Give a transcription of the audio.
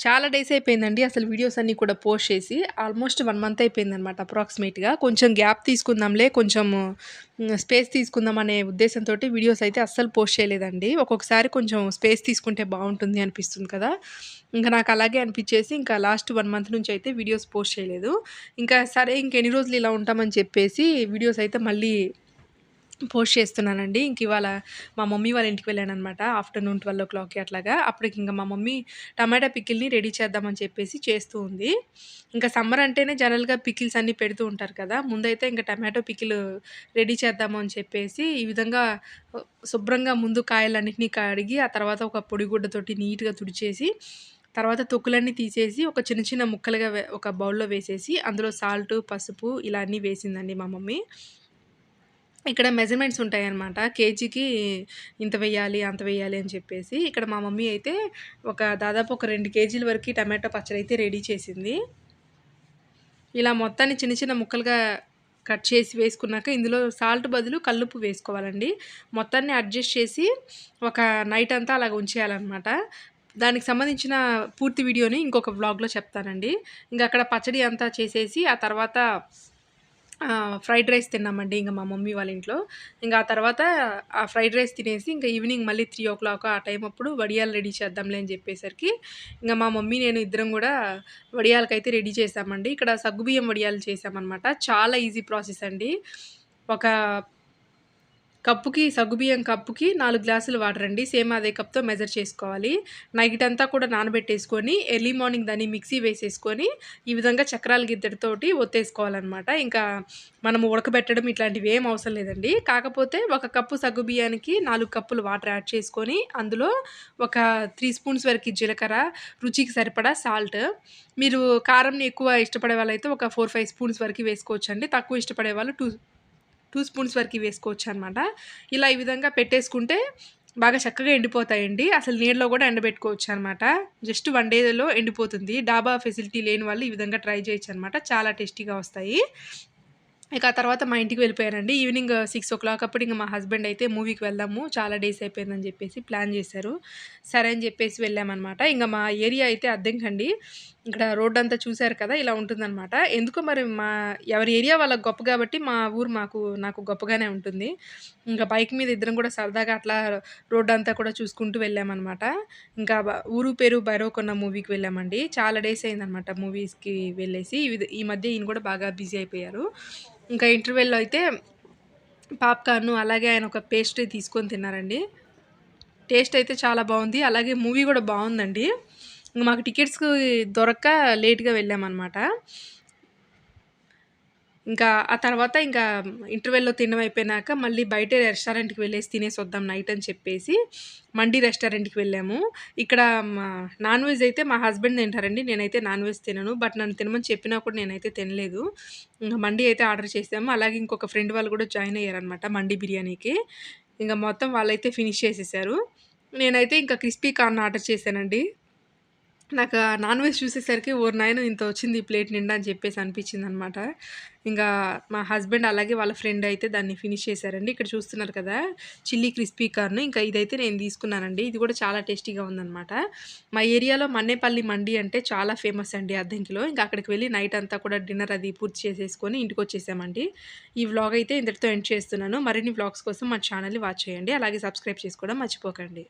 చాలా డేస్ అయిపోయిందండి. అసలు వీడియోస్ అన్నీ కూడా పోస్ట్ చేసి ఆల్మోస్ట్ వన్ మంత్ అయిపోయింది అనమాట అప్రాక్సిమేట్గా. కొంచెం గ్యాప్ తీసుకుందాంలే కొంచెం స్పేస్ తీసుకుందాం అనే ఉద్దేశంతో వీడియోస్ అయితే అస్సలు పోస్ట్ చేయలేదండి. ఒక్కొక్కసారి కొంచెం స్పేస్ తీసుకుంటే బాగుంటుంది అనిపిస్తుంది కదా. ఇంకా నాకు అలాగే అనిపించేసి ఇంకా లాస్ట్ వన్ మంత్ నుంచి అయితే వీడియోస్ పోస్ట్ చేయలేదు. ఇంకా సరే ఇంకెన్ని రోజులు ఇలా ఉంటామని చెప్పేసి వీడియోస్ అయితే మళ్ళీ పోస్ట్ చేస్తున్నానండి. ఇంక ఇవాళ మా మమ్మీ వాళ్ళ ఇంటికి వెళ్ళాను అనమాట ఆఫ్టర్నూన్ ట్వెల్వ్ ఓ క్లాక్కి అట్లాగా. అప్పటికి ఇంకా మా మమ్మీ టమాటా పికిల్ని రెడీ చేద్దామని చెప్పేసి చేస్తూ ఉంది. ఇంకా సమ్మర్ అంటేనే జనరల్గా పికిల్స్ అన్నీ పెడుతూ ఉంటారు కదా. ముందైతే ఇంకా టమాటో పికిల్ రెడీ చేద్దామని చెప్పేసి ఈ విధంగా శుభ్రంగా ముందు కాయలన్నింటినీ కడిగి ఆ తర్వాత ఒక పొడిగుడ్డతోటి నీట్గా తుడిచేసి తర్వాత తొక్కులన్నీ తీసేసి ఒక చిన్న చిన్న ముక్కలుగా ఒక బౌల్లో వేసేసి అందులో సాల్ట్ పసుపు ఇలా అన్నీ వేసిందండి మా మమ్మీ. ఇక్కడ మెజర్మెంట్స్ ఉంటాయి అన్నమాట కేజీకి ఇంత వెయ్యాలి అంత వెయ్యాలి అని చెప్పేసి. ఇక్కడ మా మమ్మీ అయితే ఒక దాదాపు ఒక రెండు కేజీల వరకు టమాటో పచ్చడి అయితే రెడీ చేసింది. ఇలా మొత్తాన్ని చిన్న చిన్న ముక్కలుగా కట్ చేసి వేసుకున్నాక ఇందులో సాల్ట్ బదులు కల్లుప్పు వేసుకోవాలండి. మొత్తాన్ని అడ్జస్ట్ చేసి ఒక నైట్ అంతా అలాగ ఉంచేయాలన్నమాట. దానికి సంబంధించిన పూర్తి వీడియోని ఇంకొక బ్లాగ్లో చెప్తానండి. ఇంకా అక్కడ పచ్చడి అంతా చేసేసి ఆ తర్వాత ఫ్రైడ్ రైస్ తిన్నామండి ఇంకా మా మమ్మీ వాళ్ళ ఇంట్లో. ఇంకా ఆ తర్వాత ఆ ఫ్రైడ్ రైస్ తినేసి ఇంకా ఈవినింగ్ మళ్ళీ త్రీ ఓ క్లాక్ ఆ టైం అప్పుడు వడియాలు రెడీ చేద్దాంలే అని చెప్పేసరికి ఇంకా మా మమ్మీ నేను ఇద్దరం కూడా వడియాలకైతే రెడీ చేసామండి. ఇక్కడ సగ్గుబియ్యం వడియాలు చేసామన్నమాట. చాలా ఈజీ ప్రాసెస్ అండి. ఒక కప్పుకి సగ్గుబియ్యం కప్పుకి నాలుగు గ్లాసులు వాటర్ అండి. సేమ్ అదే కప్తో మెజర్ చేసుకోవాలి. నైట్ అంతా కూడా నానబెట్టేసుకొని ఎర్లీ మార్నింగ్ దాన్ని మిక్సీ వేసేసుకొని ఈ విధంగా చక్రాల గిద్దెడితోటి ఒత్తేసుకోవాలన్నమాట. ఇంకా మనము ఉడకబెట్టడం ఇట్లాంటివి ఏం అవసరం లేదండి. కాకపోతే ఒక కప్పు సగ్గుబియ్యానికి నాలుగు కప్పులు వాటర్ యాడ్ చేసుకొని అందులో ఒక త్రీ స్పూన్స్ వరకు జీలకర్ర రుచికి సరిపడా సాల్ట్. మీరు కారంని ఎక్కువ ఇష్టపడే వాళ్ళైతే ఒక ఫోర్ ఫైవ్ స్పూన్స్ వరకు వేసుకోవచ్చండి. తక్కువ ఇష్టపడే వాళ్ళు టూ టూ స్పూన్స్ వరకు వేసుకోవచ్చు అనమాట ఇలా ఈ విధంగా పెట్టేసుకుంటే బాగా చక్కగా ఎండిపోతాయండి. అసలు నీళ్ళలో కూడా ఎండబెట్టుకోవచ్చు అనమాట జస్ట్ వన్ డేలో ఎండిపోతుంది. డాబా ఫెసిలిటీ లేని వాళ్ళు ఈ విధంగా ట్రై చేయొచ్చు అనమాట చాలా టేస్టీగా వస్తాయి. ఇక ఆ తర్వాత మా ఇంటికి వెళ్ళిపోయారండి. ఈవినింగ్ సిక్స్ ఓ క్లాక్ అప్పుడు ఇంకా మా హస్బెండ్ అయితే మూవీకి వెళ్దాము చాలా డేస్ అయిపోయిందని చెప్పేసి ప్లాన్ చేశారు. సరే అని చెప్పేసి వెళ్ళామన్నమాట. ఇంకా మా ఏరియా అయితే అద్దెంకండి. ఇక్కడ రోడ్ అంతా చూశారు కదా ఇలా ఉంటుందన్నమాట. ఎందుకో మరి మా ఎవరి ఏరియా వాళ్ళకి గొప్ప కాబట్టి మా ఊరు మాకు నాకు గొప్పగానే ఉంటుంది. ఇంకా బైక్ మీద ఇద్దరం కూడా సరదాగా అట్లా రోడ్ అంతా కూడా చూసుకుంటూ వెళ్ళామన్నమాట. ఇంకా ఊరు పేరు కొన్న మూవీకి వెళ్ళామండి. చాలా డేస్ అయిందనమాట మూవీస్కి వెళ్ళేసి. ఈ మధ్య ఈయన కూడా బాగా బిజీ అయిపోయారు. ఇంకా ఇంటర్వెల్లో అయితే పాప్కార్న్ అలాగే ఆయన ఒక పేస్ట్రీ తీసుకొని తిన్నారండి. టేస్ట్ అయితే చాలా బాగుంది. అలాగే మూవీ కూడా బాగుందండి. మాకు టికెట్స్ దొరక్క లేట్గా వెళ్ళామన్నమాట. ఇంకా ఆ తర్వాత ఇంకా ఇంటర్వెల్లో తినడం అయిపోయినాక మళ్ళీ బయట రెస్టారెంట్కి వెళ్ళేసి తినేసి వద్దాం నైట్ అని చెప్పేసి మండి రెస్టారెంట్కి వెళ్ళాము. ఇక్కడ నాన్ వెజ్ అయితే మా హస్బెండ్ తింటారండి. నేనైతే నాన్ వెజ్ తినను. బట్ నన్ను తినమని చెప్పినా కూడా నేనైతే తినలేదు. ఇంకా మండి అయితే ఆర్డర్ చేసాము. అలాగే ఇంకొక ఫ్రెండ్ వాళ్ళు కూడా జాయిన్ అయ్యారనమాట మండి బిర్యానీకి. ఇంకా మొత్తం వాళ్ళైతే ఫినిష్ చేసేసారు. నేనైతే ఇంకా క్రిస్పీ కార్న్ ఆర్డర్ చేశానండి. నాకు నాన్ వెజ్ చూసేసరికి ఓర్ నాయన ఇంత వచ్చింది ఈ ప్లేట్ నిండా అని చెప్పేసి అనిపించింది అనమాట ఇంకా మా హస్బెండ్ అలాగే వాళ్ళ ఫ్రెండ్ అయితే దాన్ని ఫినిష్ చేశారండి. ఇక్కడ చూస్తున్నారు కదా చిల్లీ క్రిస్పీ కార్న్. ఇంకా ఇదైతే నేను తీసుకున్నానండి. ఇది కూడా చాలా టేస్టీగా ఉందన్నమాట మా ఏరియాలో మన్నేపల్లి మండి అంటే చాలా ఫేమస్ అండి అద్దెంకిలో. ఇంకా అక్కడికి వెళ్ళి నైట్ అంతా కూడా డిన్నర్ అది పూర్తి చేసేసుకొని ఇంటికి వచ్చేసామండి. ఈ వ్లాగ్ అయితే ఇంతటితో ఎండ్ చేస్తున్నాను. మరిన్ని వ్లాగ్స్ కోసం మా ఛానల్ని వాచ్ చేయండి. అలాగే సబ్స్క్రైబ్ చేసుకోవడం మర్చిపోకండి.